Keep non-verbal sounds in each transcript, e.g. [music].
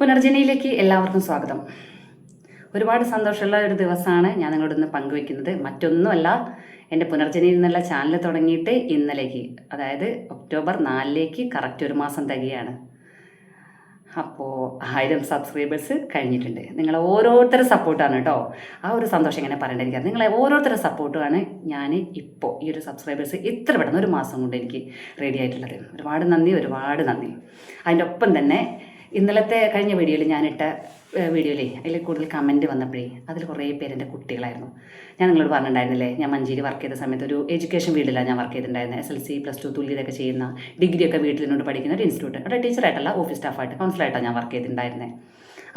പുനർജനയിലേക്ക് എല്ലാവർക്കും സ്വാഗതം. ഒരുപാട് സന്തോഷമുള്ള ഒരു ദിവസമാണ് ഞാൻ നിങ്ങളോട് ഇന്ന് പങ്കുവെക്കുന്നത് മറ്റൊന്നുമല്ല എന്റെ പുനർജനയിൽ നിന്നുള്ള ചാനൽ തുടങ്ങിയിട്ട് ഇന്നലേക്ക് അതായത് ഒക്ടോബർ നാലിലേക്ക് കറക്റ്റ് ഒരു മാസം തികയാണ്. അപ്പോൾ ആയിരം സബ്സ്ക്രൈബേഴ്സ് കഴിഞ്ഞിട്ടുണ്ട്. നിങ്ങളെ ഓരോരുത്തരുടെ സപ്പോർട്ടാണ് കേട്ടോ. ആ ഒരു സന്തോഷം ഇങ്ങനെ പറയേണ്ടിരിക്കുക നിങ്ങളെ ഓരോരുത്തരുടെ സപ്പോർട്ടുമാണ് ഞാൻ ഇപ്പോൾ ഈ ഒരു സബ്സ്ക്രൈബേഴ്സ് ഇത്ര പെട്ടെന്ന് ഒരു മാസം കൊണ്ട് എനിക്ക് റെഡി ആയിട്ടുള്ളത്. ഒരുപാട് നന്ദി ഒരുപാട് നന്ദി. അതിന്റെ ഒപ്പം തന്നെ ഇന്നലത്തെ കഴിഞ്ഞ വീഡിയോയിൽ ഞാനിട്ട വീഡിയോയിലേ അതിൽ കൂടുതൽ കമന്റ് വന്നപ്പോഴേ അതിൽ കുറേ പേരെന്റെ കുട്ടികളായിരുന്നു. ഞാൻ നിങ്ങളോട് പറഞ്ഞിട്ടുണ്ടായിരുന്നില്ലേ ഞാൻ മഞ്ചേരി വർക്ക് ചെയ്ത സമയത്ത് ഒരു എഡ്യൂക്കേഷൻ ഫീൽഡിലാണ് ഞാൻ വർക്ക് ചെയ്തിട്ടുണ്ടായിരുന്നത് S L C plus two തുല്യതൊക്കെ ചെയ്യുന്ന ഡിഗ്രിയൊക്കെ വീട്ടിൽ നിന്നോട് പഠിക്കുന്ന ഒരു ഇൻസ്റ്റിറ്റ്യൂട്ട് അവിടെ ടീച്ചറായിട്ടല്ല ഓഫീസ് സ്റ്റാഫായിട്ട് കൗൺസിലായിട്ടാണ് ഞാൻ വർക്ക് ചെയ്തിട്ടുണ്ടായിരുന്നത്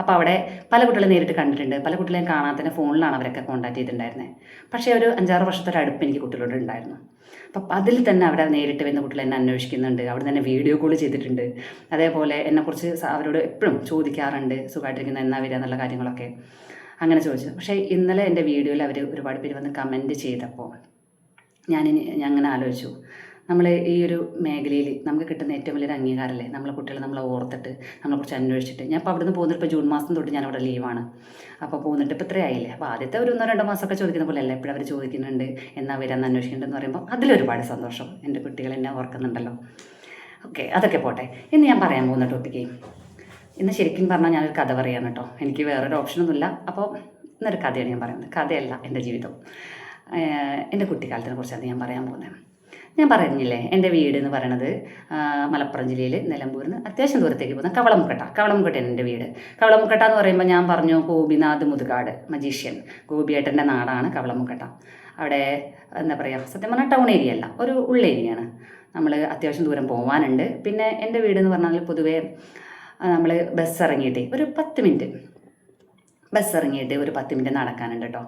അപ്പോൾ അവിടെ പല കുട്ടികളെ നേരിട്ട് കണ്ടിട്ടുണ്ട്. പല കുട്ടികളെയും കാണാത്തതിന് ഫോണിലാണ് അവരൊക്കെ കോൺടാക്ട് ചെയ്തിട്ടുണ്ടായിരുന്നത് പക്ഷേ ഒരു അഞ്ചാറ് വർഷത്തെ അടുപ്പ് എനിക്ക് കുട്ടികളോട് ഉണ്ടായിരുന്നു. അപ്പം അതിൽ തന്നെ അവിടെ നേരിട്ട് വരുന്ന കുട്ടികൾ എന്നെ അന്വേഷിക്കുന്നുണ്ട്. അവിടെ തന്നെ വീഡിയോ കോൾ ചെയ്തിട്ടുണ്ട്. അതേപോലെ എന്നെക്കുറിച്ച് അവരോട് എപ്പോഴും ചോദിക്കാറുണ്ട്. സുഖമായിട്ടിരിക്കുന്ന എന്നാ വരിക എന്നുള്ള കാര്യങ്ങളൊക്കെ അങ്ങനെ ചോദിച്ചു. പക്ഷേ ഇന്നലെ എന്റെ വീഡിയോയിൽ അവർ ഒരുപാട് പേര് വന്ന് കമന്റ് ചെയ്തപ്പോൾ ഞാനിനി ഞാൻ അങ്ങനെ ആലോചിച്ചു. നമ്മൾ ഈ ഒരു മേഖലയിൽ നമുക്ക് കിട്ടുന്ന ഏറ്റവും വലിയൊരു അംഗീകാരമല്ലേ നമ്മളെ കുട്ടികളെ നമ്മളെ ഓർത്തിട്ട് നമ്മളെക്കുറിച്ച് അന്വേഷിച്ചിട്ട്. ഞാൻ ഇപ്പോൾ അവിടുന്ന് പോകുന്നിട്ട് ഇപ്പോൾ ജൂൺ മാസം തൊട്ട് ഞാൻ അവിടെ ലീവാണ്. അപ്പോൾ പോകുന്നിട്ട് ഇപ്പോൾ ഇത്രയായില്ലേ? അപ്പോൾ ആദ്യത്തെ ഒരു ഒന്നോ രണ്ടോ മാസമൊക്കെ ചോദിക്കുന്ന പോലെ അല്ല? എപ്പോഴും അവർ ചോദിക്കുന്നുണ്ട് എന്നാ വരാമെന്ന് അന്വേഷിക്കുന്നുണ്ടെന്ന് പറയുമ്പോൾ അതിലൊരുപാട് സന്തോഷം എന്റെ കുട്ടികൾ എന്നെ ഓർക്കുന്നുണ്ടല്ലോ. ഓക്കെ അതൊക്കെ പോട്ടെ. ഇന്ന് ഞാൻ പറയാൻ പോകുന്ന ടോപ്പിക്ക് ഇന്ന് ശരിക്കും പറഞ്ഞാൽ ഞാനൊരു കഥ പറയാൻ കേട്ടോ. എനിക്ക് വേറൊരു ഓപ്ഷനൊന്നുമില്ല അപ്പോൾ ഇന്നൊരു കഥയാണ് ഞാൻ പറയുന്നത്. കഥയല്ല എന്റെ ജീവിതം. എന്റെ കുട്ടിക്കാലത്തിനെ കുറിച്ചാണ് ഞാൻ പറയാൻ പോകുന്നത്. ഞാൻ പറഞ്ഞില്ലേ എന്റെ വീട് എന്ന് പറയണത് മലപ്പുറം ജില്ലയിൽ നിലമ്പൂരിൽ നിന്ന് അത്യാവശ്യം ദൂരത്തേക്ക് പോകുന്ന കവളമുക്കട്ട കവളമുക്കട്ടയാണ് എന്റെ വീട്. കവളമുക്കട്ട എന്ന് പറയുമ്പോൾ ഞാൻ പറഞ്ഞു ഗോപിനാഥ് മുതുകാട് മജീഷ്യൻ ഗോപിയേട്ടന്റെ നാടാണ് കവളമുക്കട്ട. അവിടെ എന്താ പറയുക സത്യം പറഞ്ഞാൽ ടൗൺ ഏരിയ അല്ല ഒരു ഉള്ളേരിയയാണ് നമ്മൾ അത്യാവശ്യം ദൂരം പോകാനുണ്ട് പിന്നെ എന്റെ വീട് എന്ന് പറഞ്ഞാൽ പൊതുവേ നമ്മൾ ബസ് ഇറങ്ങിയിട്ട് ഒരു പത്ത് മിനിറ്റ് ബസ് ഇറങ്ങിയിട്ട് ഒരു പത്ത് മിനിറ്റ് നടക്കാനുണ്ട് കേട്ടോ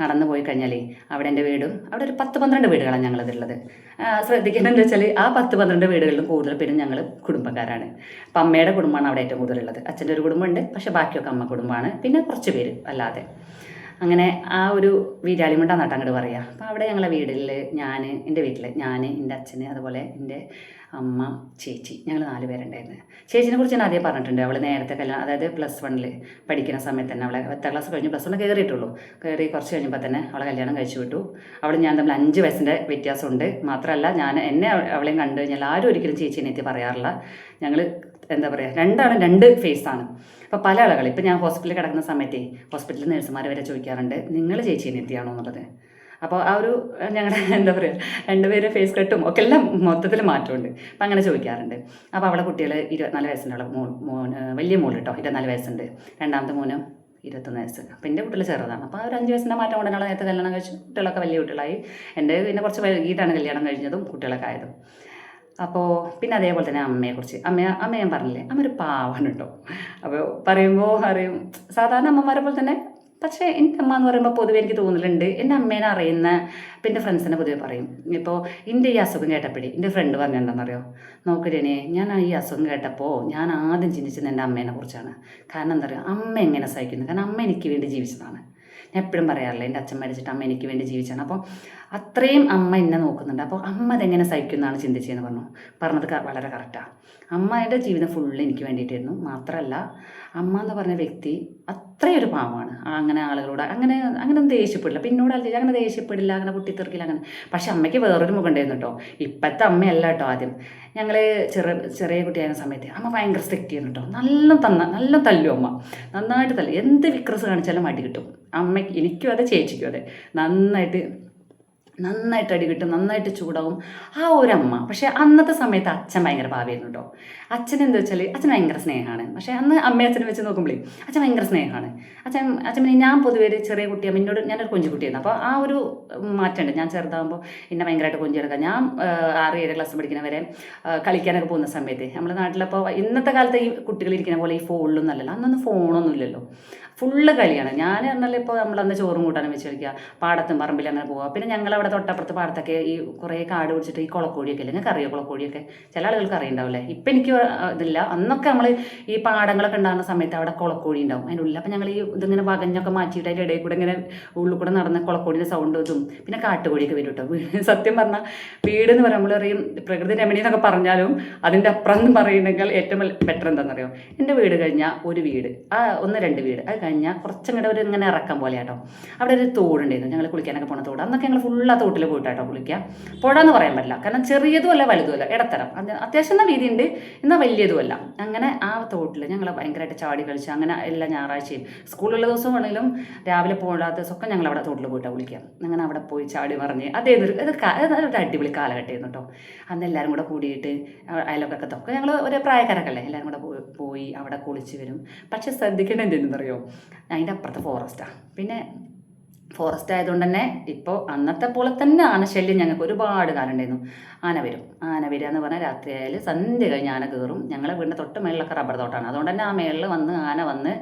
നടന്നു പോയി കഴിഞ്ഞാലേ അവിടെ എന്റെ വീടും അവിടെ ഒരു പത്ത് പന്ത്രണ്ട് വീടുകളാണ് ശ്രദ്ധിക്കണം ശ്രദ്ധിക്കേണ്ടതെന്ന് വെച്ചാൽ ആ പത്ത് പന്ത്രണ്ട് വീടുകളിലും കൂടുതൽ പേരും ഞങ്ങൾ കുടുംബക്കാരാണ്. അപ്പം അമ്മയുടെ കുടുംബമാണ് അവിടെ ഏറ്റവും കൂടുതലുള്ളത്. അച്ഛന്റെ ഒരു കുടുംബമുണ്ട് പക്ഷേ ബാക്കിയൊക്കെ അമ്മ കുടുംബമാണ്. പിന്നെ കുറച്ച് പേര് അല്ലാതെ. അങ്ങനെ ആ ഒരു വീരാളിമുണ്ട നട്ട് അങ്ങോട്ട് പറയുക. അപ്പോൾ അവിടെ ഞങ്ങളെ വീട്ടിൽ ഞാൻ എന്റെ വീട്ടിൽ ഞാൻ എന്റെ അച്ഛന് അതുപോലെ എന്റെ അമ്മ ചേച്ചി ഞങ്ങൾ നാല് പേരുണ്ടായിരുന്നു. ചേച്ചിനെ കുറിച്ച് ഞാൻ ആദ്യം പറഞ്ഞിട്ടുണ്ട്. അവൾ നേരത്തെ കല്യാണം അതായത് പ്ലസ് വണ്ണിൽ പഠിക്കുന്ന സമയത്ത് തന്നെ അവളെ പത്താം ക്ലാസ് കഴിഞ്ഞ് പ്ലസ് വണ്ണിൽ കയറിയിട്ടുള്ളൂ. കയറി കുറച്ച് കഴിഞ്ഞപ്പോൾ തന്നെ അവളെ കല്യാണം കഴിച്ചു വിട്ടു. അവൾ ഞാൻ തമ്മിൽ അഞ്ച് വയസ്സിന്റെ വ്യത്യാസമുണ്ട്. മാത്രമല്ല ഞാൻ എന്നെ അവ- അവളെയും കണ്ടു കഴിഞ്ഞാൽ ആരും ഒരിക്കലും ചേച്ചീനെ എത്തി പറയാറില്ല. ഞങ്ങൾ എന്താ പറയുക രണ്ടാണ് രണ്ട് ഫേസ് ആണ്. അപ്പോൾ പല ആളുകൾ ഇപ്പം ഞാൻ ഹോസ്പിറ്റലിൽ കിടക്കുന്ന സമയത്തേ ഹോസ്പിറ്റലിൽ നഴ്സുമാർ വരെ ചോദിക്കാറുണ്ട് നിങ്ങൾ ചേച്ചീനെ എത്തിയാണോ എന്നുള്ളത് അപ്പോൾ ആ ഒരു ഞങ്ങളുടെ [laughs] എന്താ പറയുക രണ്ടുപേരും ഫേസ് കട്ടും ഒക്കെ എല്ലാം മൊത്തത്തിൽ മാറ്റമുണ്ട്. അപ്പം അങ്ങനെ ചോദിക്കാറുണ്ട്. അപ്പോൾ അവളെ കുട്ടികൾ ഇരുപത്തിനാല് വയസ്സുണ്ട് മോൾ മോൻ വലിയ മോൾ കേട്ടോ ഇരുപത്തിനാല് വയസ്സുണ്ട്. രണ്ടാമത്തെ മോനും ഇരുപത്തൊന്ന് വയസ്സ്. അപ്പം എന്റെ കുട്ടികൾ ചെറുതാണ്. അപ്പോൾ ഒരു അഞ്ച് വയസ്സിന്റെ മാറ്റം ഉടനെ നേരത്തെ കല്യാണം കഴിച്ചു കുട്ടികളൊക്കെ വലിയ കുട്ടികളായി. എന്റെ പിന്നെ കുറച്ച് വൈകിട്ടാണ് കല്യാണം കഴിഞ്ഞതും കുട്ടികളൊക്കെ ആയതും. അപ്പോൾ പിന്നെ അതേപോലെ തന്നെ അമ്മയെക്കുറിച്ച് അമ്മ അമ്മ ഞാൻ പറഞ്ഞില്ലേ അമ്മ ഒരു പാവാണ് കേട്ടോ അപ്പോൾ പറയുമ്പോൾ അറിയും സാധാരണ അമ്മമാരെ പോലെ തന്നെ പക്ഷേ എന്റെ അമ്മ എന്ന് പറയുമ്പോൾ പൊതുവെ എനിക്ക് തോന്നലുണ്ട് എന്റെ അമ്മേനെ അറിയുന്ന പിന്നെ ഫ്രണ്ട്സിനെ പൊതുവെ പറയും. ഇപ്പോൾ എന്റെ ഈ അസുഖം കേട്ടപ്പോഴേ എന്റെ ഫ്രണ്ട് പറഞ്ഞെന്താണെന്നറിയോ നോക്കിരേനെ ഞാൻ ഈ അസുഖം കേട്ടപ്പോൾ ഞാൻ ആദ്യം ചിന്തിച്ചത് എന്റെ അമ്മേനെ കുറിച്ചാണ്. കാരണം എന്താ പറയുക അമ്മ എങ്ങനെ സഹിക്കുന്നു? കാരണം അമ്മ എനിക്ക് വേണ്ടി ജീവിച്ചതാണ്. ഞാൻ എപ്പോഴും പറയാറില്ല എന്റെ അച്ഛൻ മരിച്ചിട്ട് അമ്മ എനിക്ക് വേണ്ടി ജീവിച്ചാണ് അപ്പോൾ അത്രയും അമ്മ എന്നെ നോക്കുന്നുണ്ട്. അപ്പോൾ അമ്മ അതെങ്ങനെ സഹിക്കുന്നതാണ് ചിന്തിച്ചതെന്ന് പറഞ്ഞു. പറഞ്ഞത് വളരെ കറക്റ്റാണ് അമ്മയുടെ ജീവിതം ഫുള്ള് എനിക്ക് വേണ്ടിയിട്ടായിരുന്നു. മാത്രമല്ല അമ്മ എന്ന് പറഞ്ഞ വ്യക്തി അത്രയും ഒരു പാവമാണ് അങ്ങനെ ആളുകളോട് അങ്ങനെ അങ്ങനെ ഒന്നും ദേഷ്യപ്പെടില്ല. പിന്നോട് അല്ല അങ്ങനെ ദേഷ്യപ്പെടില്ല അങ്ങനെ കുട്ടിത്തെറിക്കില്ല അങ്ങനെ. പക്ഷെ അമ്മയ്ക്ക് വേറൊരു മുഖം ഉണ്ടായിരുന്നു കേട്ടോ. ഇപ്പോഴത്തെ അമ്മയല്ല കേട്ടോ ആദ്യം. ഞങ്ങൾ ചെറിയ ചെറിയ കുട്ടിയായിരുന്ന സമയത്ത് അമ്മ ഭയങ്കര സ്ട്രിക്റ്റ് ചെയ്യുന്നു കേട്ടോ. നല്ല തന്ന നല്ല തല്ലു അമ്മ. നന്നായിട്ട് തല്ലു. എന്ത് വിക്രസ് കാണിച്ചാലും അടി കിട്ടും. അമ്മയ്ക്ക് എനിക്കും അതെ ചേച്ചിക്കും അതെ. നന്നായിട്ട് നന്നായിട്ട് അടി കിട്ടും നന്നായിട്ട് ചൂടാവും. ആ ഒരു അമ്മ പക്ഷേ അന്നത്തെ സമയത്ത് അച്ഛൻ ഭയങ്കര ഭാവിയായിരുന്നു കേട്ടോ. അച്ഛൻ എന്താ വെച്ചാൽ അച്ഛൻ ഭയങ്കര സ്നേഹമാണ്. പക്ഷേ അന്ന് അമ്മയെ അച്ഛനെ വെച്ച് നോക്കുമ്പോഴേ അച്ഛൻ ഭയങ്കര സ്നേഹമാണ്. അച്ഛൻ അച്ഛൻ ഞാൻ പൊതുവേ ചെറിയ കുട്ടിയാണ് എന്നോട് ഞാനൊരു കൊഞ്ചു കുട്ടിയായിരുന്നു. അപ്പോൾ ആ ഒരു മാറ്റമുണ്ട്. ഞാൻ ചെറുതാകുമ്പോൾ എന്നെ ഭയങ്കരമായിട്ട് കൊഞ്ചു കിടക്കാം ഞാൻ ആറ് ഏഴ് ക്ലാസ് പഠിക്കുന്ന വരെ കളിക്കാനൊക്കെ പോകുന്ന സമയത്ത് നമ്മുടെ നാട്ടിലപ്പോൾ ഇന്നത്തെ കാലത്ത് ഈ കുട്ടികൾ ഇരിക്കുന്ന പോലെ ഈ ഫോണിലൊന്നും അല്ലല്ലോ. അന്നൊന്നും ഫോണൊന്നും ഇല്ലല്ലോ. ഫുള്ള് കളിയാണ്. ഞാൻ പറഞ്ഞാൽ ഇപ്പോൾ നമ്മളന്ന് ചോറും കൂട്ടാനും വെച്ച് കളിക്കുക പാടത്തും പറമ്പിലും അങ്ങനെ പോവുക. പിന്നെ ഞങ്ങൾ അവിടെ തൊട്ടപ്പുറത്ത് പാടത്തൊക്കെ ഈ കുറേ കാട് പിടിച്ചിട്ട് ഈ കുളക്കോഴിയൊക്കെ അല്ലെങ്കിൽ കറിയോ കുളക്കോഴിയൊക്കെ? ചില ആളുകൾക്ക് അറിയുണ്ടാവില്ലേ? ഇപ്പം എനിക്ക് ഇതില്ല. അന്നൊക്കെ നമ്മൾ ഈ പാടങ്ങളൊക്കെ ഉണ്ടാകുന്ന സമയത്ത് അവിടെ കുളക്കോഴി ഉണ്ടാവും. അതിന്റെ ഉള്ളിൽ അപ്പം ഞങ്ങൾ ഈ ഇതിങ്ങനെ വകഞ്ഞൊക്കെ മാറ്റിയിട്ട് അതിന്റെ ഇടയിൽ കൂടെ ഇങ്ങനെ ഉള്ളിൽ കൂടെ നടന്ന കുളക്കോഴിന്റെ സൗണ്ട് ഇതും പിന്നെ കാട്ടുകോഴിയൊക്കെ വരും കേട്ടോ. സത്യം പറഞ്ഞാൽ വീട് എന്ന് പറയുമ്പോൾ അറിയും പ്രകൃതി രമണി എന്നൊക്കെ പറഞ്ഞാലും അതിന്റെ അപ്പുറം എന്ന് പറയുന്നെങ്കിൽ ഏറ്റവും ബെറ്റർ എന്താണെന്നറിയോ? എന്റെ വീട് കഴിഞ്ഞാൽ ഒരു വീട് ആ ഒന്ന് രണ്ട് വീട് അത് കഴിഞ്ഞാൽ കുറച്ചങ്ങടെ ഒരു ഇങ്ങനെ ഇറക്കം പോലെ കേട്ടോ അവിടെ ഒരു തോടുണ്ടായിരുന്നു. ഞങ്ങൾ കുളിക്കാനൊക്കെ പോണ തോട്. അന്നൊക്കെ ഞങ്ങൾ ഫുൾ ആ തോട്ടിൽ പോയിട്ടാട്ടോ കുളിക്കുക പുഴ എന്ന് പറയാൻ പറ്റില്ല. കാരണം ചെറിയതും അല്ല വലുതും അല്ല ഇടത്തരം. അത് അത്യാവശ്യം എന്നാൽ വീതിയുണ്ട്. എന്നാൽ വലിയതും അല്ല അങ്ങനെ ആ തോട്ടിൽ ഞങ്ങൾ ഭയങ്കരമായിട്ട് ചാടി കളിച്ച് അങ്ങനെ എല്ലാ ഞായറാഴ്ചയും സ്കൂളുള്ള ദിവസം ആണെങ്കിലും രാവിലെ പോകാത്ത ദിവസമൊക്കെ ഞങ്ങൾ അവിടെ തോട്ടിൽ പോയിട്ടാണ് കുളിക്കുക അങ്ങനെ അവിടെ പോയി ചാടി മറിഞ്ഞ് അതേതൊരു ഇത് അതൊരു അടിപൊളി കാലഘട്ടമായിരുന്നു കേട്ടോ അന്ന് എല്ലാവരും കൂടെ കൂടിയിട്ട് അയലൊക്കെ തൊക്കെ ഞങ്ങൾ ഒരു പ്രായക്കാരൊക്കെ അല്ലേ? എല്ലാവരും കൂടെ പോയി- പോയി അവിടെ കുളിച്ച് വരും. പക്ഷെ ശ്രദ്ധിക്കേണ്ട എന്തെന്നറിയോ അതിന്റെ അപ്പുറത്ത് ഫോറസ്റ്റാണ് പിന്നെ ഫോറസ്റ്റ് ആയതുകൊണ്ട് തന്നെ ഇപ്പോൾ അന്നത്തെ പോലെ തന്നെ ആനശല്യം ഞങ്ങൾക്ക് ഒരുപാട് കാലം ഉണ്ടായിരുന്നു. ആന വരും. ആന വരിക എന്ന് പറഞ്ഞാൽ രാത്രി ആയാലും സന്ധ്യ കഴിഞ്ഞ് ആന കയറും. ഞങ്ങളെ വീടിന്റെ തൊട്ട് മേളിലൊക്കെ റബ്ബർ തോട്ടാണ്. അതുകൊണ്ട് തന്നെ ആ മേളിൽ വന്ന് ആന വന്ന്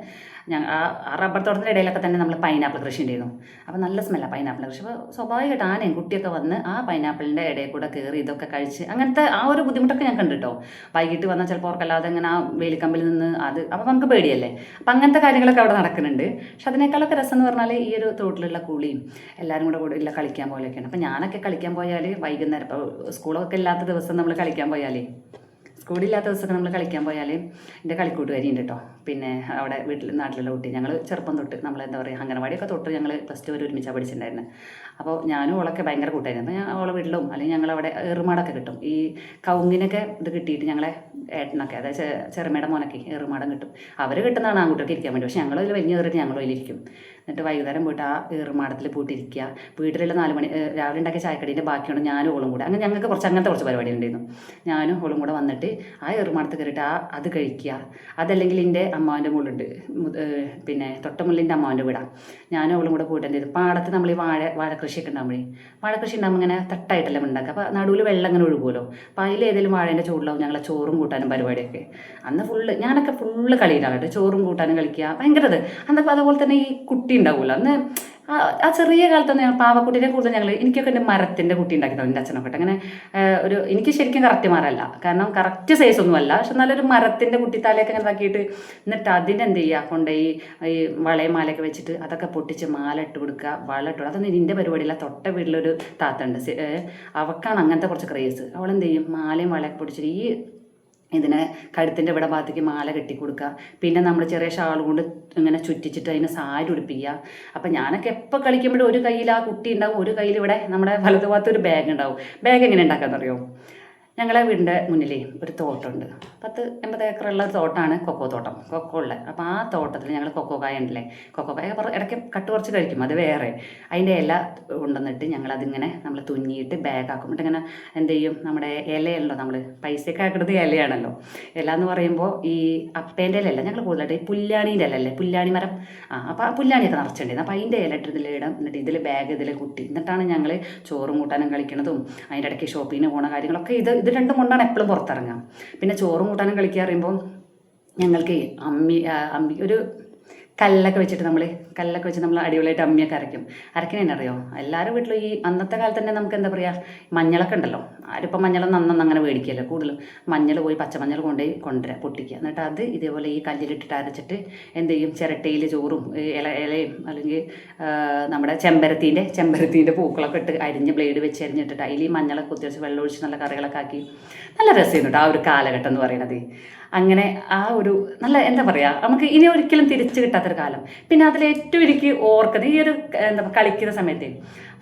ഞങ്ങൾ ആ റബ്ബർ തോട്ടത്തിന്റെ ഇടയിലൊക്കെ തന്നെ നമ്മൾ പൈനാപ്പിൾ കൃഷി ഉണ്ടായിരുന്നു. അപ്പോൾ നല്ല സ്മെല്ലാണ് പൈനാപ്പിൾ കൃഷി. അപ്പോൾ സ്വാഭാവികമായിട്ട് ആനയും കുട്ടിയൊക്കെ വന്ന് ആ പൈനാപ്പിളിന്റെ ഇടയിൽ കൂടെ കയറി ഇതൊക്കെ കഴിച്ച് അങ്ങനത്തെ ആ ഒരു ബുദ്ധിമുട്ടൊക്കെ ഞാൻ കണ്ടു കേട്ടോ. വൈകിട്ട് വന്നാൽ ചിലപ്പോൾ ഓർക്കല്ലാതെ ഇങ്ങനെ ആ വേലിക്കമ്പിൽ നിന്ന് അത് അപ്പോൾ നമുക്ക് പേടിയല്ലേ? അപ്പം അങ്ങനത്തെ കാര്യങ്ങളൊക്കെ അവിടെ നടക്കുന്നുണ്ട്. പക്ഷെ അതിനേക്കാളൊക്കെ രസം എന്ന് പറഞ്ഞാൽ ഈ ഒരു തോട്ടിലുള്ള കുളിയും എല്ലാവരും കൂടെ കൂടെ ഇല്ല കളിക്കാൻ പോലെയൊക്കെയാണ് അപ്പം ഞാനൊക്കെ കളിക്കാൻ പോയാൽ വൈകുന്നേരം ഇപ്പോൾ സ്കൂളൊക്കെ ഇല്ലാത്ത ദിവസം നമ്മൾ കളിക്കാൻ പോയാൽ സ്കൂളില്ലാത്ത ദിവസമൊക്കെ നമ്മൾ കളിക്കാൻ പോയാൽ എന്റെ കളിക്കൂട്ടുകാരി ഉണ്ട് കേട്ടോ. പിന്നെ അവിടെ വീട്ടിൽ നാട്ടിലുള്ള കുട്ടി. ഞങ്ങൾ ചെറുപ്പം തൊട്ട് നമ്മൾ എന്താ പറയുക അംഗനവാടിയൊക്കെ തൊട്ട് ഞങ്ങൾ പ്ലസ് ടു വരെ ഒരുമിച്ചാണ് പഠിച്ചിട്ടുണ്ടായിരുന്നത് അപ്പോൾ ഞാനും അവളൊക്കെ ഭയങ്കര കൂട്ടായിരുന്നു. ഞാൻ അവളെ വീട്ടിലും അല്ലെങ്കിൽ ഞങ്ങളവിടെ എറുമാടൊക്കെ കിട്ടും. ഈ കൗങ്ങിനൊക്കെ ഇത് കിട്ടിയിട്ട് ഞങ്ങളെ ഏട്ടനൊക്കെ അതായത് ചെറുമയുടെ മോനൊക്കെ ഏറുമാടം കിട്ടും. അവർ കിട്ടുന്നതാണ് ആൺകുട്ടികൾക്ക് ഇരിക്കാൻ വേണ്ടി. പക്ഷേ ഞങ്ങളതിൽ വലിയ കയറിയിട്ട് ഞങ്ങൾ അതിലിരിക്കും. എന്നിട്ട് വൈകുന്നേരം പോയിട്ട് ആ എറുമാടത്തിൽ പോയിട്ടിരിക്കുക വീട്ടിലുള്ള നാല് മണി രാവിലെ ഉണ്ടാക്കിയ ചായക്കടീന്റെ ബാക്കിയാണ് ഞാനും ഓളും കൂടെ. അങ്ങനെ ഞങ്ങൾക്ക് കുറച്ച് അങ്ങനത്തെ കുറച്ച് പരിപാടി ഉണ്ടായിരുന്നു ഞാനും ഓളും കൂടെ വന്നിട്ട് ആ ഏറുമാടത്ത് കയറിയിട്ട് ആ അത് കഴിക്കുക. അതല്ലെങ്കിൽ എന്റെ അമ്മാവന്റെ മുള്ളുണ്ട് പിന്നെ തൊട്ടമുള്ളിന്റെ അമ്മാവന്റെ വീടാണ് ഞാനും അവളും കൂടെ പോയിട്ട് എന്ത് പാടത്ത് നമ്മൾ ഈ വാഴ വാഴ കൃഷിയൊക്കെ ഉണ്ടാകുമ്പോഴേ വാഴ കൃഷി ഉണ്ടാകുമ്പോൾ ഇങ്ങനെ തട്ടായിട്ടല്ലേ ഉണ്ടാക്കുക. അപ്പോൾ നടുവിൽ വെള്ളം അങ്ങനെ ഒഴുകുമല്ലോ അപ്പോൾ അതിൽ ഏതെങ്കിലും വാഴേന്റെ ചൂടിലാവും ഞങ്ങളെ ചോറും കൂട്ടാനും പരിപാടിയൊക്കെ. അന്ന് ഫുള്ള് ഞാനൊക്കെ ഫുള്ള് കളിയിലാണ് കേട്ടോ. ചോറും കൂട്ടാനും കളിക്കുക. ഭയങ്കരത് അന്നപ്പോൾ അതുപോലെ തന്നെ ഈ കുട്ടി ഉണ്ടാവുമല്ലോ. അന്ന് ആ ചെറിയ കാലത്തൊന്നും ഞങ്ങൾ പാവക്കുട്ടീനെ കൂടുതൽ ഞങ്ങൾ എനിക്കൊക്കെ എന്റെ മരത്തിന്റെ കുട്ടി ഉണ്ടാക്കി തന്നെ അച്ഛനൊക്കെ അങ്ങനെ ഒരു എനിക്ക് ശരിക്കും കറക്റ്റ് മരമല്ല. കാരണം കറക്റ്റ് സൈസ് ഒന്നും അല്ല. പക്ഷെ നല്ലൊരു മരത്തിന്റെ കുട്ടിത്താലയൊക്കെ ഇങ്ങനെ ഇതാക്കിയിട്ട് എന്നിട്ട് അതിനെന്ത് ചെയ്യുക? കൊണ്ടുപോയി ഈ വളയ മാലയൊക്കെ വെച്ചിട്ട് അതൊക്കെ പൊട്ടിച്ച് മാല ഇട്ട് കൊടുക്കുക വള ഇട്ട് അതൊന്നും ഇതിന്റെ പരിപാടിയില്ല. തൊട്ട വീട്ടിലൊരു താത്തുണ്ട് അവക്കാണ് അങ്ങനത്തെ കുറച്ച് ക്രേസ് അവളെന്ത് ചെയ്യും? മാലയും വളയൊക്കെ പൊടിച്ചിട്ട് ഈ ഇതിനെ കഴുത്തിന്റെ ഇവിടെ ഭാഗത്തേക്ക് മാല കെട്ടി കൊടുക്കുക. പിന്നെ നമ്മൾ ചെറിയ ഷാൾ കൊണ്ട് ഇങ്ങനെ ചുറ്റിച്ചിട്ട് അതിനെ സാരി ഉടുപ്പിക്കുക. അപ്പം ഞാനൊക്കെ എപ്പോൾ കളിക്കുമ്പോഴും ഒരു കയ്യിൽ ആ കുട്ടി ഉണ്ടാവും ഒരു കയ്യിൽ ഇവിടെ നമ്മുടെ വലതുഭാഗത്ത് ഒരു ബാഗ് ഉണ്ടാവും. ബാഗ് എങ്ങനെ ഉണ്ടാക്കാന്നറിയോ? ഞങ്ങളെ വീടിന്റെ മുന്നിലേ ഒരു തോട്ടമുണ്ട് പത്ത് എൺപത് ഏക്കറുള്ള ഒരു തോട്ടമാണ് കൊക്കോ തോട്ടം. കൊക്കോ ഉള്ളത് അപ്പോൾ ആ തോട്ടത്തിൽ ഞങ്ങൾ കൊക്കോ കായ ഉണ്ടല്ലേ? കൊക്കോ കായ ഇടയ്ക്ക് കട്ട് കുറച്ച് കഴിക്കും. അത് വേറെ. അതിന്റെ ഇല കൊണ്ടുവന്നിട്ട് ഞങ്ങളതിങ്ങനെ നമ്മൾ തുന്നിയിട്ട് ബാഗാക്കും എന്നിട്ട് ഇങ്ങനെ എന്ത് ചെയ്യും? നമ്മുടെ ഇലയുണ്ടോ നമ്മൾ. പൈസയൊക്കെ ആക്കുന്നത് ഇലയാണല്ലോ. ഇല എന്ന് പറയുമ്പോൾ ഈ അപ്പേന്റെ ഇലയല്ല. ഞങ്ങൾ കൂടുതലായിട്ട് ഈ പുല്ലാണീന്റെ ഇല അല്ലേ പുല്ലാണി മരം. ആ അപ്പോൾ ആ പുല്ലാണിയൊക്കെ നിറച്ചിട്ടുണ്ടായിരുന്നു അപ്പോൾ അതിന്റെ ഇല ഇട്ട് ഇടം. എന്നിട്ട് ഇതിൽ ബാഗ് ഇതിൽ കുട്ടി എന്നിട്ടാണ് ഞങ്ങൾ ചോറും കൂട്ടാനും കളിക്കണതും അതിന്റെ ഇടയ്ക്ക് ഷോപ്പിങ്ങിന് പോണ കാര്യങ്ങളൊക്കെ ഇത് ഇത് രണ്ടും കൊണ്ടാണ് എപ്പോഴും പുറത്തിറങ്ങുക. പിന്നെ ചോറും കൂട്ടാനും കളിക്കുക പറയുമ്പോൾ ഞങ്ങൾക്ക് അമ്മി അമ്മി ഒരു കല്ലൊക്കെ വെച്ചിട്ട് നമ്മൾ കല്ലൊക്കെ വെച്ച് നമ്മൾ അടിപൊളിയായിട്ട് അമ്മിയൊക്കെ അരയ്ക്കും. അരയ്ക്കണേനെ അറിയോ? എല്ലാവരും വീട്ടിലും ഈ അന്നത്തെ കാലത്ത് തന്നെ നമുക്ക് എന്താ പറയുക മഞ്ഞളൊക്കെ ഉണ്ടല്ലോ. ആരിപ്പം മഞ്ഞളൊന്നും അന്നൊന്നും അങ്ങനെ മേടിക്കില്ല. കൂടുതലും മഞ്ഞൾ പോയി പച്ചമഞ്ഞൾ കൊണ്ടുപോയി കൊണ്ടുവരാം പൊട്ടിക്കുക. എന്നിട്ട് അത് ഇതേപോലെ ഈ കല്ലിലിട്ടിട്ട് അരച്ചിട്ട് എന്ത് ചെയ്യും? ചിരട്ടയിൽ ചോറും ഇല ഇലയും അല്ലെങ്കിൽ നമ്മുടെ ചെമ്പരത്തീന്റെ ചെമ്പരത്തീന്റെ പൂക്കളൊക്കെ ഇട്ട് അരിഞ്ഞ് ബ്ലേഡ് വെച്ച് അരിഞ്ഞിട്ടിട്ട് അതിൽ ഈ മഞ്ഞളൊക്കെ കുത്തിവെച്ച് വെള്ളം ഒഴിച്ച് നല്ല കറികളൊക്കെ ആക്കി. നല്ല രസമായിരുന്നു കേട്ടോ ആ ഒരു കാലഘട്ടം എന്ന് പറയുന്നത് അങ്ങനെ ആ ഒരു നല്ല എന്താ പറയുക നമുക്ക് ഇനി ഒരിക്കലും തിരിച്ചു കിട്ടാത്തൊരു കാലം. പിന്നെ അതിൽ ഏറ്റവും എനിക്ക് ഓർക്കുന്നത് ഈ ഒരു എന്താ കളിക്കുന്ന സമയത്ത്.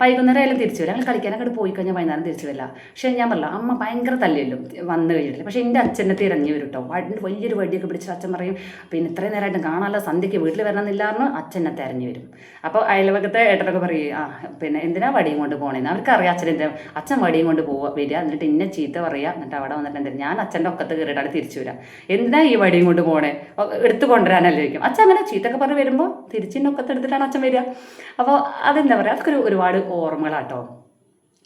വൈകുന്നേരം ആയാലും തിരിച്ചു വരും കളിക്കാൻ അങ്ങോട്ട് പോയി കഴിഞ്ഞാൽ വൈകുന്നേരം തിരിച്ചു വരില്ല. പക്ഷേ ഞാൻ പറഞ്ഞില്ല അമ്മ ഭയങ്കര തല്ലല്ലോ വന്നു കഴിഞ്ഞിട്ടില്ല പക്ഷേ എന്റെ അച്ഛനെ തിരഞ്ഞു വരും കേട്ടോ വലിയൊരു വടിയൊക്കെ പിടിച്ച് അച്ഛൻ പറയും പിന്നെ ഇത്രയും നേരമായിട്ട് കാണാമല്ലോ സന്ധ്യയ്ക്ക് വീട്ടിൽ വരണമെന്നില്ലായിരുന്നു അച്ഛനെ തിരഞ്ഞു വരും. അപ്പോൾ അയൽവക്കത്തെ ഏട്ടനൊക്കെ പറയും ആ പിന്നെ എന്തിനാ വടിയും കൊണ്ട് പോകണേന്ന് അവർക്കറിയാം അച്ഛനെന്താ അച്ഛൻ വടിയും കൊണ്ട് പോവുക വരിക എന്നിട്ട് ഇന്നെ ചീത്ത പറയുക എന്നിട്ട് അവിടെ വന്നിട്ട് എന്താ ഞാൻ അച്ഛന്റെ ഒക്കത്ത് കയറിയിട്ടാണ് തിരിച്ചു വരിക എന്തിനാ ഈ വടിയും കൊണ്ട് പോണേ? എടുത്തു കൊണ്ടുവരാനല്ലേ ചോദിക്കും അച്ഛൻ അങ്ങനെ ചീത്തൊക്കെ പറഞ്ഞ് വരുമ്പോൾ തിരിച്ചിന്റെ ഒക്കത്ത് എടുത്തിട്ടാണ് അച്ഛൻ വരിക. അപ്പോൾ അതെന്താ പറയുക അതൊക്കെ ഒരു ഒരുപാട് ഓർമ്മകളാട്ടോ.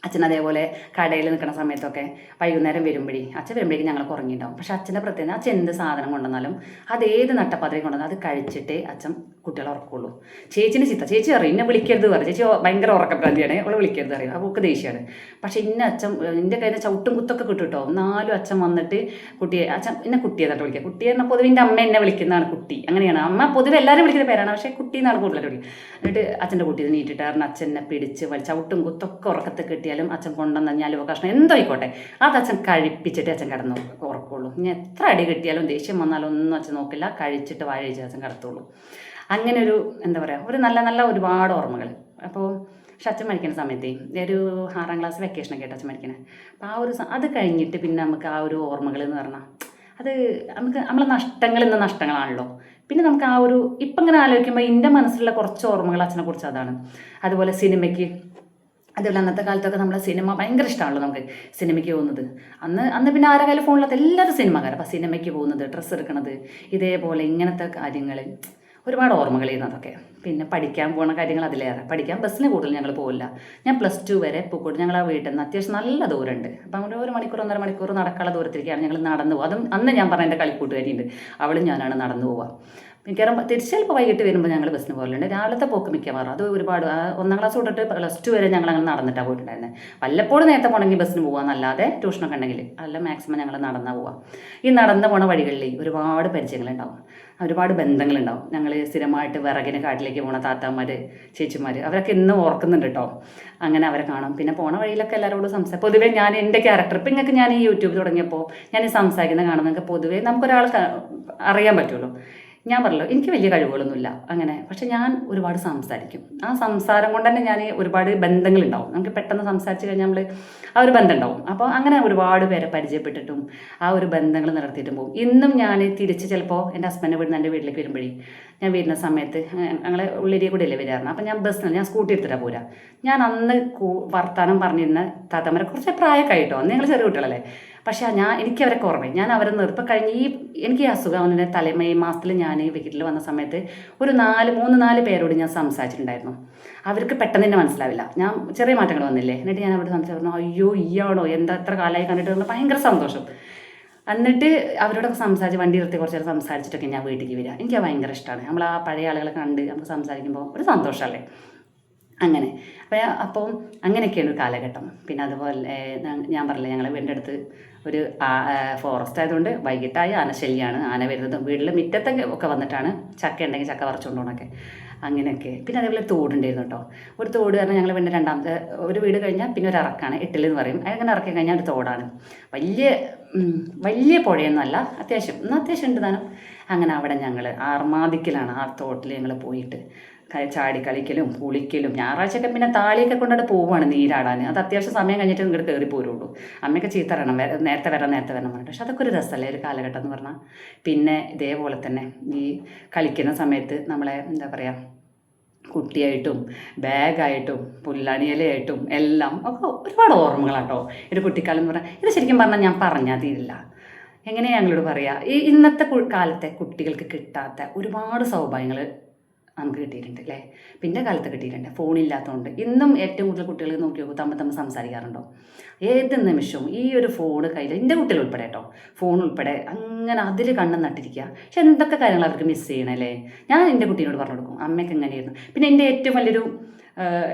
അച്ഛൻ അതേപോലെ കടയിൽ നിൽക്കുന്ന സമയത്തൊക്കെ വൈകുന്നേരം വരുമ്പോഴേ അച്ഛൻ വരുമ്പോഴേക്കും ഞങ്ങൾ ഉറങ്ങിയിട്ടുണ്ടാവും. പക്ഷെ അച്ഛന്റെ പ്രത്യേകത അച്ഛൻ എന്ത് സാധനം കൊണ്ടുവന്നാലും അത് ഏത് നട്ടപ്പാത്രയും കൊണ്ടുവന്നാലും അത് കഴിച്ചിട്ടേ അച്ഛൻ കുട്ടികളെ ഉറക്കുള്ളൂ. ചേച്ചിന് ചിത്ത ചേച്ചി അറിയും എന്നെ വിളിക്കരുത് പറയും. ചേച്ചി ഭയങ്കര ഉറക്കപ്രാന്തിയാണ് അവളെ വിളിക്കരുത് അറിയും അപ്പോൾ ഒക്കെ ദേഷ്യമാണ്. പക്ഷേ ഇന്ന അച്ഛൻ എന്റെ കയ്യിൽ ചവിട്ടും കുത്തൊക്കെ കിട്ടും കേട്ടോ നാലും അച്ഛൻ വന്നിട്ട് കുട്ടിയെ അച്ഛൻ എന്നെ കുട്ടിയെ തന്നെ വിളിക്കുക. കുട്ടിയെ എന്നാൽ പൊതുവെ എന്റെ അമ്മ എന്നെ വിളിക്കുന്നതാണ് കുട്ടി. അങ്ങനെയാണ്. അമ്മ പൊതുവെ എല്ലാവരും വിളിക്കുന്ന പേരാണ്. പക്ഷേ കുട്ടി എന്നാണ് കൂടുതലായിട്ട് വിളിക്കുക. എന്നിട്ട് അച്ഛന്റെ കുട്ടി നീട്ടിട്ട് കാരണം അച്ഛനെ പിടിച്ച് ചവിട്ടും കുത്തൊക്കെ ഉറക്കത്തെ കിട്ടിയാലും അച്ഛൻ കൊണ്ടുവന്നാലും കഷ്ണം എന്തോ ആയിക്കോട്ടെ അത് അച്ഛൻ കഴിപ്പിച്ചിട്ട് അച്ഛൻ കിടന്നു ഉറക്കുള്ളൂ. ഇനി എത്ര അടി കിട്ടിയാലും ദേഷ്യം വന്നാലും ഒന്നും അച്ഛൻ നോക്കില്ല. കഴിച്ചിട്ട് വാഴ അച്ഛൻ കിടത്തുള്ളൂ. അങ്ങനെ ഒരു എന്താ പറയുക ഒരു നല്ല നല്ല ഒരുപാട് ഓർമ്മകൾ അപ്പോൾ പക്ഷെ അച്ഛൻ മരിക്കുന്ന സമയത്തേ ഒരു ആറാം ക്ലാസ് വെക്കേഷനൊക്കെ ആയിട്ട് അച്ഛൻ മരിക്കണേ. അപ്പോൾ ആ ഒരു അത് കഴിഞ്ഞിട്ട് പിന്നെ നമുക്ക് ആ ഒരു ഓർമ്മകൾ എന്ന് പറഞ്ഞാൽ അത് നമുക്ക് നമ്മളെ നഷ്ടങ്ങൾ എന്ന നഷ്ടങ്ങളാണല്ലോ. പിന്നെ നമുക്ക് ആ ഒരു ഇപ്പം ഇങ്ങനെ ആലോചിക്കുമ്പോൾ എന്റെ മനസ്സിലുള്ള കുറച്ച് ഓർമ്മകൾ അച്ഛനെ കുറിച്ച് അതാണ്. അതുപോലെ സിനിമയ്ക്ക് അതുപോലെ അന്നത്തെ കാലത്തൊക്കെ നമ്മളെ സിനിമ ഭയങ്കര ഇഷ്ടമാണല്ലോ നമുക്ക് സിനിമയ്ക്ക് പോകുന്നത്. അന്ന് അന്ന് പിന്നെ ആരെ കയ്യിൽ ഫോണിലത്തെ എല്ലാവരും സിനിമക്കാരും. അപ്പോൾ സിനിമയ്ക്ക് പോകുന്നത് ഡ്രസ്സ് എടുക്കണത് ഇതേപോലെ ഇങ്ങനത്തെ കാര്യങ്ങൾ ഒരുപാട് ഓർമ്മകൾ ചെയ്യുന്നു അതൊക്കെ. പിന്നെ പഠിക്കാൻ പോകുന്ന കാര്യങ്ങൾ അതിലേറെ. പഠിക്കാൻ ബസ്സിന് കൂടുതൽ ഞങ്ങൾ പോകില്ല ഞാൻ പ്ലസ് ടു വരെ പൂക്കോട്. ഞങ്ങൾ ആ വീട്ടിൽ നിന്ന് അത്യാവശ്യം നല്ല ദൂരമുണ്ട്. അപ്പം ഒരു ഒരു മണിക്കൂർ ഒന്നര മണിക്കൂർ നടക്കാനുള്ള ദൂരത്തിലേക്കാണ് ഞങ്ങൾ നടന്നു പോകുക. അതും അന്ന് ഞാൻ പറഞ്ഞ എന്റെ കളിക്കൂട്ടുകാരിയുണ്ട്. അവളും ഞാനാണ് നടന്നു പോവുക. മിക്കവാറും തിരിച്ച് ചിലപ്പോൾ വൈകിട്ട് വരുമ്പോൾ ഞങ്ങൾ ബസ്സിന് പോകലുണ്ട്. രാവിലത്തെ പോക്ക് മിക്കവാറും. അത് ഒരുപാട് ഒന്നാം ക്ലാസ് തൊട്ടിട്ട് പ്ലസ് ടു വരെ ഞങ്ങൾ അങ്ങനെ നടന്നിട്ടാണ് പോയിട്ടുണ്ടായിരുന്നത് വല്ലപ്പോഴും നേരത്തെ പോകണമെങ്കിൽ ബസ്സിന് പോകാമെന്നല്ലാതെ ട്യൂഷനൊക്കെ ഉണ്ടെങ്കിൽ അല്ല മാക്സിമം ഞങ്ങൾ നടന്നാണ് പോവാം ഈ നടന്നു പോണ വഴികളിൽ ഒരുപാട് പരിചയങ്ങളുണ്ടാവും. ഒരുപാട് ബന്ധങ്ങളുണ്ടാവും. ഞങ്ങൾ സ്ഥിരമായിട്ട് വിറകിന് കാട്ടിലേക്ക് പോണ താത്താമാർ ചേച്ചിമാർ അവരൊക്കെ ഇന്നും ഓർക്കുന്നുണ്ട് കേട്ടോ അങ്ങനെ അവരെ കാണും. പിന്നെ പോണ വഴിയിലൊക്കെ എല്ലാവരോടും സംസാരിക്കും പൊതുവേ ഞാൻ എന്റെ ക്യാരക്ടർ ഇപ്പം നിങ്ങൾക്ക് ഞാൻ ഈ യൂട്യൂബ് തുടങ്ങിയപ്പോൾ ഞാൻ ഈ സംസാരിക്കുന്നത് കാണുമ്പോൾ പൊതുവേ നമുക്കൊരാൾ അറിയാൻ പറ്റുമല്ലോ ഞാൻ പറഞ്ഞല്ലോ എനിക്ക് വലിയ കഴിവുകളൊന്നുമില്ല. അങ്ങനെ. പക്ഷെ ഞാൻ ഒരുപാട് സംസാരിക്കും. ആ സംസാരം കൊണ്ട് തന്നെ ഞാൻ ഒരുപാട് ബന്ധങ്ങളുണ്ടാവും. നമുക്ക് പെട്ടെന്ന് സംസാരിച്ച് കഴിഞ്ഞാൽ നമ്മൾ ആ ഒരു ബന്ധം ഉണ്ടാവും അപ്പോൾ അങ്ങനെ ഒരുപാട് പേരെ പരിചയപ്പെട്ടിട്ടും ആ ഒരു ബന്ധങ്ങൾ നിലനിർത്തിയിട്ടും പോകും. ഇന്നും ഞാൻ തിരിച്ച് ചിലപ്പോൾ എന്റെ ഹസ്ബൻഡ് വീട്ടിൽ എന്റെ വീട്ടിലേക്ക് വരുമ്പോഴേ ഞാൻ വരുന്ന സമയത്ത് ഞങ്ങൾ ഉള്ളിരി കൂടെ അല്ലേ വരാറുണ്ട് അപ്പം ഞാൻ ബസ്സിന് ഞാൻ സ്കൂട്ടി എടുത്തിട്ടാണ് പോരാ. ഞാൻ അന്ന് വർത്താനം പറഞ്ഞിരുന്ന താത്തമ്മരെ കുറച്ച് പ്രായമൊക്കെ ആയിട്ടോ. നിങ്ങൾ ചെറിയ കുട്ടികളല്ലേ. പക്ഷേ ഞാൻ എനിക്ക് അവരൊക്കെ ഓർമ്മയും ഞാൻ അവരെ നിർപ്പം കഴിഞ്ഞ് ഈ എനിക്ക് ഈ അസുഖം വന്നതിന്റെ തലമേ മാസത്തിൽ ഞാൻ വീട്ടിൽ വന്ന സമയത്ത് ഒരു നാല് മൂന്ന് നാല് പേരോട് ഞാൻ സംസാരിച്ചിട്ടുണ്ടായിരുന്നു. അവർക്ക് പെട്ടെന്ന് തന്നെ മനസ്സിലാവില്ല. ഞാൻ ചെറിയ മാറ്റങ്ങൾ വന്നില്ലേ. എന്നിട്ട് ഞാൻ അവിടെ സംസാരിച്ചു. അയ്യോ ഇയാണോ എന്താ എത്ര കാലമായി കണ്ടിട്ട്? ഭയങ്കര സന്തോഷം. എന്നിട്ട് അവരോടൊക്കെ സംസാരിച്ച് വണ്ടി നിർത്തി കുറച്ച് നേരം സംസാരിച്ചിട്ടൊക്കെ ഞാൻ വീട്ടിലേക്ക് വരിക. എനിക്ക് ഭയങ്കര ഇഷ്ടമാണ് നമ്മൾ ആ പഴയ ആളുകളെ കണ്ട് നമുക്ക് സംസാരിക്കുമ്പോൾ ഒരു സന്തോഷമല്ലേ അങ്ങനെ. അപ്പോൾ അപ്പം അങ്ങനെയൊക്കെയാണ് ഒരു കാലഘട്ടം. പിന്നെ അതുപോലെ ഞാൻ- പറഞ്ഞില്ല ഞങ്ങളെ വീടിന്റെ അടുത്ത് ഒരു ഫോറസ്റ്റ് ആയതുകൊണ്ട് വൈകിട്ടായി ആനശല്യമാണ് ആന വരുന്നതും വീട്ടിൽ മുറ്റത്തൊക്കെ ഒക്കെ വന്നിട്ടാണ് ചക്ക ഉണ്ടെങ്കിൽ ചക്ക പറിച്ചുകൊണ്ട് പോകണമൊക്കെ അങ്ങനെയൊക്കെ. പിന്നെ അതേപോലെ തോടുണ്ടായിരുന്നു കേട്ടോ. ഒരു തോട് പറഞ്ഞാൽ ഞങ്ങൾ പിന്നെ രണ്ടാമത്തെ ഒരു വീട് കഴിഞ്ഞാൽ പിന്നെ ഒരു ഇറക്കാണ് എട്ടിൽ എന്ന് പറയും. അങ്ങനെ ഇറക്കി കഴിഞ്ഞാൽ ഒരു തോടാണ്. വലിയ വലിയ പുഴയൊന്നുമല്ല അത്യാവശ്യം എന്നാൽ അത്യാവശ്യം ഉണ്ട് താനും അങ്ങനെ അവിടെ ഞങ്ങൾ ആർമാദിക്കലാണ് ആ തോട്ടിൽ ഞങ്ങൾ പോയിട്ട്. ചാടി കളിക്കലും കുളിക്കലും ഞായറാഴ്ചയൊക്കെ പിന്നെ താളിയൊക്കെ കൊണ്ടിട്ട് പോവുകയാണ് നീരാടാൻ അത് അത്യാവശ്യം സമയം കഴിഞ്ഞിട്ട് ഇങ്ങോട്ട് കയറി പോരുള്ളൂ. അമ്മയൊക്കെ ചീത്ത പറയണം നേരത്തെ വരണം നേരത്തെ വരണം പറഞ്ഞിട്ട്. പക്ഷെ അതൊക്കെ ഒരു രസമല്ലേ ഒരു കാലഘട്ടം എന്ന് പറഞ്ഞാൽ പിന്നെ ഇതേപോലെ തന്നെ ഈ കളിക്കുന്ന സമയത്ത് നമ്മളെ എന്താ പറയുക കുട്ടിയായിട്ടും ബാഗായിട്ടും പുല്ലാണിയിലയായിട്ടും എല്ലാം ഒക്കെ ഒരുപാട് ഓർമ്മകളാട്ടോ. ഒരു കുട്ടിക്കാലം എന്ന് പറഞ്ഞാൽ ഇത് ശരിക്കും പറഞ്ഞാൽ ഞാൻ പറഞ്ഞാൽ തീരില്ല. എങ്ങനെയാണ് ഞങ്ങളോട് പറയുക ഈ ഇന്നത്തെ കാലത്തെ കുട്ടികൾക്ക് കിട്ടാത്ത ഒരുപാട് സൗഭാഗ്യങ്ങൾ നമുക്ക് കിട്ടിയിട്ടുണ്ട് അല്ലേ പിന്നെ കാലത്ത് കിട്ടിയിട്ടുണ്ട്. ഫോണില്ലാത്തതുകൊണ്ട് ഇന്നും ഏറ്റവും കൂടുതൽ കുട്ടികൾ നോക്കി നോക്കും തമ്മിൽ തമ്മിൽ സംസാരിക്കാറുണ്ടോ? ഏത് നിമിഷവും ഈ ഒരു ഫോൺ കയ്യിൽ എന്റെ കുട്ടികൾ ഉൾപ്പെടെ കേട്ടോ ഫോൺ ഉൾപ്പെടെ അങ്ങനെ അതിൽ കണ്ണം നട്ടിരിക്കുക പക്ഷെ എന്തൊക്കെ കാര്യങ്ങൾ അവർക്ക് മിസ് ചെയ്യണല്ലേ ഞാൻ എന്റെ കുട്ടീനോട് പറഞ്ഞു കൊടുക്കും അമ്മയ്ക്ക് എങ്ങനെയായിരുന്നു? പിന്നെ എന്റെ ഏറ്റവും വലിയൊരു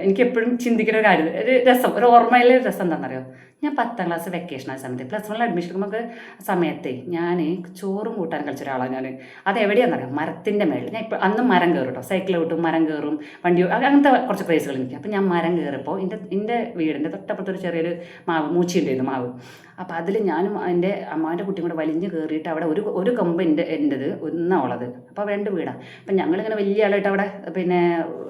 എനിക്ക് എപ്പോഴും ചിന്തിക്കുന്ന ഒരു കാര്യം ഒരു രസം ഒരു ഓർമ്മയിലെ രസം എന്താണെന്നറിയോ? ഞാൻ പത്താം ക്ലാസ് വെക്കേഷൻ ആയ സമയത്ത്. പ്ലസ് വണ്ണിൽ അഡ്മിഷൻ എടുക്കുമ്പോൾ സമയത്തെ ഞാൻ ചോറും കൂട്ടാൻ കളിച്ച ഒരാളാണ് ഞാൻ അത് എവിടെയാണെന്നറിയാം മരത്തിന്റെ മേളിൽ. ഞാൻ ഇപ്പോൾ അന്ന് മരം കയറും കേട്ടോ സൈക്കിൾ വിട്ടും മരം കയറും വണ്ടി അങ്ങനത്തെ കുറച്ച് ക്രേസുകൾ എനിക്ക്. അപ്പോൾ ഞാൻ മരം കയറിയപ്പോൾ എന്റെ എന്റെ വീടിന്റെ തൊട്ടപ്പുറത്തൊരു ചെറിയൊരു മാവ് മൂച്ചിണ്ടായിരുന്നു മാവ്. അപ്പോൾ അതിൽ ഞാനും എന്റെ അമ്മാവിന്റെ കുട്ടിയും കൂടെ വലിഞ്ഞ് കയറിയിട്ട് അവിടെ ഒരു ഒരു കമ്പ് എന്റെ എന്റെത് ഒന്നാ ഉള്ളത്. അപ്പോൾ രണ്ട് വീടാണ് അപ്പം ഞങ്ങളിങ്ങനെ വലിയ ആളായിട്ട് അവിടെ പിന്നെ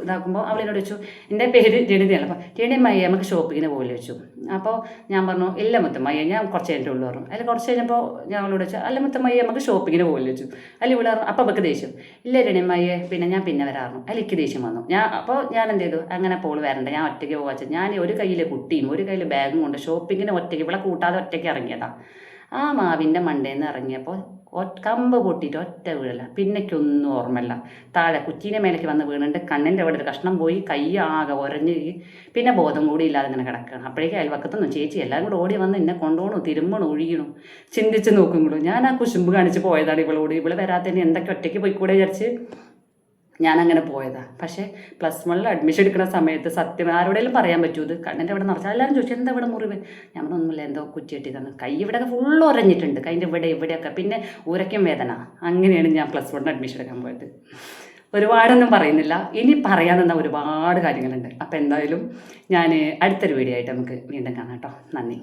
ഇതാക്കുമ്പോൾ അവളിനോട് വെച്ചു എന്റെ പേര് ജനിതയാണ് അപ്പം ജനിതമ്മയെ നമുക്ക് ഷോപ്പിങ്ങിന് പോലെ വെച്ചു അപ്പോൾ ഞാൻ പറഞ്ഞു ഇല്ല മുത്തമ്മയ്യ ഞാൻ കുറച്ച് കഴിഞ്ഞിട്ട് ഉള്ളു പറഞ്ഞു. അതിൽ കുറച്ച് കഴിഞ്ഞപ്പോൾ ഞാൻ അവളോട് വെച്ചു അല്ല മുത്തമ്മയ്യ നമുക്ക് ഷോപ്പിങ്ങിന് പോകില്ല വെച്ചു അല്ല ഇവിടെ അപ്പം അവൾക്ക് ദേഷ്യം. ഇല്ല രണിയമ്മയെ പിന്നെ ഞാൻ പിന്നെ വരാറുന്നു അതിൽ എനിക്ക് ദേഷ്യം വന്നു. ഞാൻ അപ്പോൾ ഞാൻ എന്ത് ചെയ്തു? അങ്ങനെ പോൾ വരണ്ട ഞാൻ ഒറ്റയ്ക്ക് പോകാച്ച ഞാൻ ഒരു കയ്യിൽ കുട്ടിയും ഒരു കയ്യിൽ ബാഗും കൊണ്ട് ഷോപ്പിങ്ങിന് ഒറ്റയ്ക്ക് ഇവിടെ കൂട്ടാതെ ഒറ്റയ്ക്ക് ഇറങ്ങിയതാണ് ആ മാവിന്റെ മണ്ടേന്ന് ഇറങ്ങിയപ്പോൾ കമ്പ് പൊട്ടിയിട്ട് ഒറ്റ വീഴല പിന്നേക്കൊന്നും ഓർമ്മയില്ല. താഴെ കുറ്റീനെ മേലേക്ക് വന്ന് വീണിട്ട് കണ്ണിന്റെ അവിടെ ഒരു കഷ്ണം പോയി. കൈ ആകെ ഉരഞ്ഞ് പിന്നെ ബോധം കൂടി ഇല്ലാതെ ഇങ്ങനെ കിടക്കുകയാണ്. അപ്പോഴേക്കും അയൽവക്കത്തൊന്നും ചേച്ചി എല്ലാവരും കൂടെ ഓടി വന്ന് എന്നെ കൊണ്ടുപോകണു തിരുമ്പണു ഒഴിയണു. ചിന്തിച്ച് നോക്കും കൂടെ. ഞാൻ ആ കുശുമ്പ് കാണിച്ച് പോയതാണ് ഇവളോട്. ഇവൾ വരാത്തതിന് എന്തൊക്കെ ഒറ്റയ്ക്ക് പോയിക്കൂടെ വിചാരിച്ച്. ഞാൻ അങ്ങനെ പോയതാ. പക്ഷേ പ്ലസ് വണ്ണിൽ അഡ്മിഷൻ എടുക്കുന്ന സമയത്ത് സത്യം ആരോടെങ്കിലും പറയാൻ പറ്റൂ. ഇത് കണ്ണിന്റെ അവിടെ നിറച്ചാൽ എല്ലാവരും ചോദിച്ചു എന്താ ഇവിടെ മുറിവ്? ഒന്നുമില്ല എന്തോ കുറ്റി കെട്ടിയതാണ്. കൈ ഇവിടെ ഫുൾ ഉറഞ്ഞിട്ടുണ്ട്. കൈന്റെ ഇവിടെ ഇവിടെയൊക്കെ. പിന്നെ ഊരക്കും വേദന. അങ്ങനെയാണ് ഞാൻ പ്ലസ് വണ്ണിൽ അഡ്മിഷൻ എടുക്കാൻ പോയത്. ഒരുപാടൊന്നും പറയുന്നില്ല. ഇനി പറയാൻ തന്ന ഒരുപാട് കാര്യങ്ങളുണ്ട്. അപ്പോൾ എന്തായാലും ഞാൻ അടുത്തൊരു വീഡിയോ ആയിട്ട് നമുക്ക് വീണ്ടും കാണാം കേട്ടോ. നന്ദി.